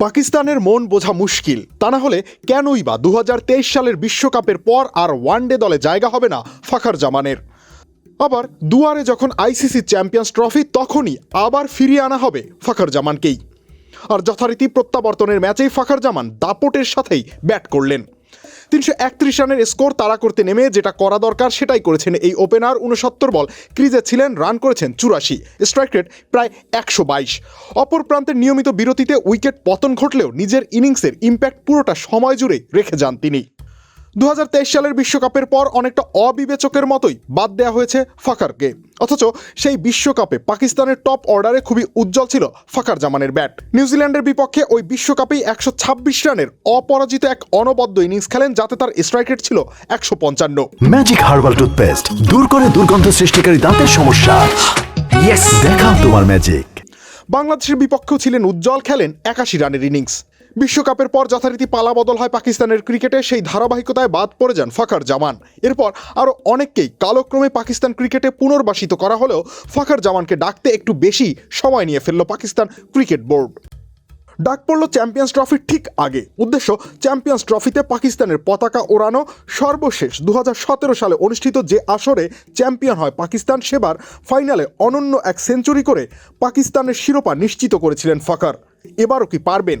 পাকিস্তানের মন বোঝা মুশকিল। তা না হলে কেনই বা দু হাজার তেইশ সালের বিশ্বকাপের পর আর ওয়ানডে দলে জায়গা হবে না ফাখার জামানের আবার দুয়ারে যখন আইসিসি চ্যাম্পিয়ন্স ট্রফি, তখনই আবার ফিরিয়ে আনা হবে ফাখার জামানকেই আর যথারীতি প্রত্যাবর্তনের ম্যাচেই ফাখার জামান দাপটের সাথেই ব্যাট করলেন। তিনশো একত্রিশ রানের স্কোর তারা করতে নেমে যেটা করা দরকার সেটাই করেছেন এই ওপেনার উনসত্তর বল। ক্রিজে ছিলেন, রান করেছেন চুরাশি। স্ট্রাইক রেট প্রায় একশো বাইশ। অপর প্রান্তের নিয়মিত বিরতিতে উইকেট পতন ঘটলেও নিজের ইনিংসের ইম্প্যাক্ট পুরোটা সময় জুড়ে রেখে যান তিনি। দু হাজার তেইশ সালের বিশ্বকাপের পর অনেকটা অবিবেচকের মতোই বাদ দেওয়া হয়েছে ফাকারকে অথচ সেই বিশ্বকাপে পাকিস্তানের টপ অর্ডারে খুবই উজ্জ্বল ছিল ফাকার জামানের ব্যাট। নিউজিল্যান্ডের বিপক্ষে ওই বিশ্বকাপেই একশো ছাব্বিশ রানের অপরাজিত এক অনবদ্য ইনিংস খেলেন যাতে তার স্ট্রাইক রেট ছিল একশো পঞ্চান্ন। ম্যাজিক হার্বাল টুথপেস্ট দূর করে দুর্গন্ধ সৃষ্টিকারী দাঁতের সমস্যা। দেখাও তোমার ম্যাজিক বাংলাদেশের বিপক্ষেও ছিলেন উজ্জ্বল খেলেন একাশি রানের ইনিংস। বিশ্বকাপের পর যথারীতি পালা বদল হয় পাকিস্তানের ক্রিকেটে, সেই ধারাবাহিকতায় বাদ পড়ে যান ফাখার জামান। এরপর আরও অনেককেই কালক্রমে পাকিস্তান ক্রিকেটে পুনর্বাসিত করা হলেও ফাখার জামানকে ডাকতে একটু বেশি সময় নিয়ে ফেলল পাকিস্তান ক্রিকেট বোর্ড। ডাক পড়ল চ্যাম্পিয়ন্স ট্রফির ঠিক আগে। উদ্দেশ্য, চ্যাম্পিয়ন্স ট্রফিতে পাকিস্তানের পতাকা ওড়ানো। সর্বশেষ দু হাজার সতেরো সালে অনুষ্ঠিত যে আসরে চ্যাম্পিয়ন হয় পাকিস্তান, সেবার ফাইনালে অনন্য এক সেঞ্চুরি করে পাকিস্তানের শিরোপা নিশ্চিত করেছিলেন ফাকার এবারও কি পারবেন?